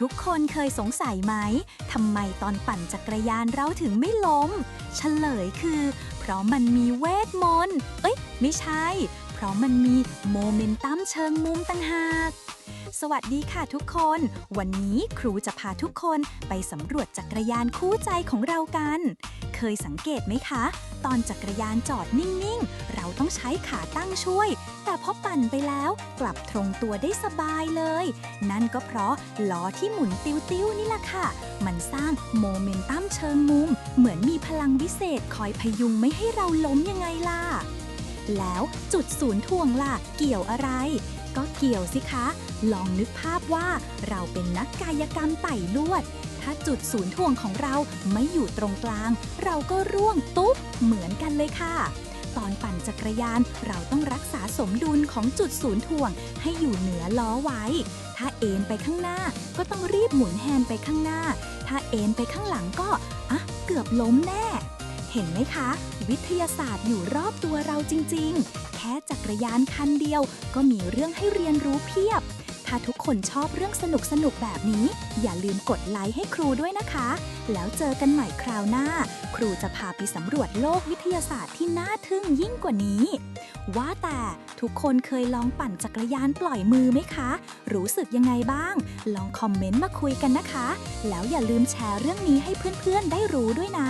ทุกคนเคยสงสัยไหม ทำไมตอนปั่นจักรยานเราถึงไม่ล้ม เฉลยคือ เพราะมันมีเวทมนต์ เอ้ย ไม่ใช่ เพราะมันมีโมเมนตัมเชิงมุมต่างหากสวัสดีค่ะทุกคน วันนี้ครูจะพาทุกคนไปสำรวจจักรยานคู่ใจของเรากัน เคยสังเกตไหมคะ ตอนจักรยานจอดนิ่ง ๆ เราต้องใช้ขาตั้งช่วย แต่พอปั่นไปแล้วกลับตรงตัวได้สบายเลย นั่นก็เพราะล้อที่หมุนติ้ว ๆ นี่แหละค่ะ มันสร้างโมเมนตัมเชิงมุม เหมือนมีพลังวิเศษคอยพยุงไม่ให้เราล้มยังไงล่ะ แล้วจุดศูนย์ถ่วงล่ะ เกี่ยวอะไรก็เกี่ยวสิคะ ลองนึกภาพว่าเราเป็นนักกายกรรมไต่ลวด ถ้าจุดศูนย์ถ่วงของเราไม่อยู่ตรงกลาง เราก็ร่วงตุ๊บเหมือนกันเลยค่ะ ตอนปั่นจักรยานเราต้องรักษาสมดุลของจุดศูนย์ถ่วง ให้อยู่เหนือล้อไว้ ถ้าเอ็นไปข้างหน้าก็ต้องรีบหมุนแฮนด์ไปข้างหน้า ถ้าเอ็นไปข้างหลังก็อะเกือบล้มแน่เห็นไหมคะ วิทยาศาสตร์อยู่รอบตัวเราจริง ๆ แค่จักรยานคันเดียวก็มีเรื่องให้เรียนรู้เพียบ ถ้าทุกคนชอบเรื่องสนุกๆแบบนี้ อย่าลืมกดไลค์ให้ครูด้วยนะคะ แล้วเจอกันใหม่คราวหน้า ครูจะพาไปสำรวจโลกวิทยาศาสตร์ที่น่าทึ่งยิ่งกว่านี้ ว่าแต่ทุกคนเคยลองปั่นจักรยานปล่อยมือไหมคะ รู้สึกยังไงบ้าง ลองคอมเมนต์มาคุยกันนะคะ แล้วอย่าลืมแชร์เรื่องนี้ให้เพื่อนๆได้รู้ด้วยนะ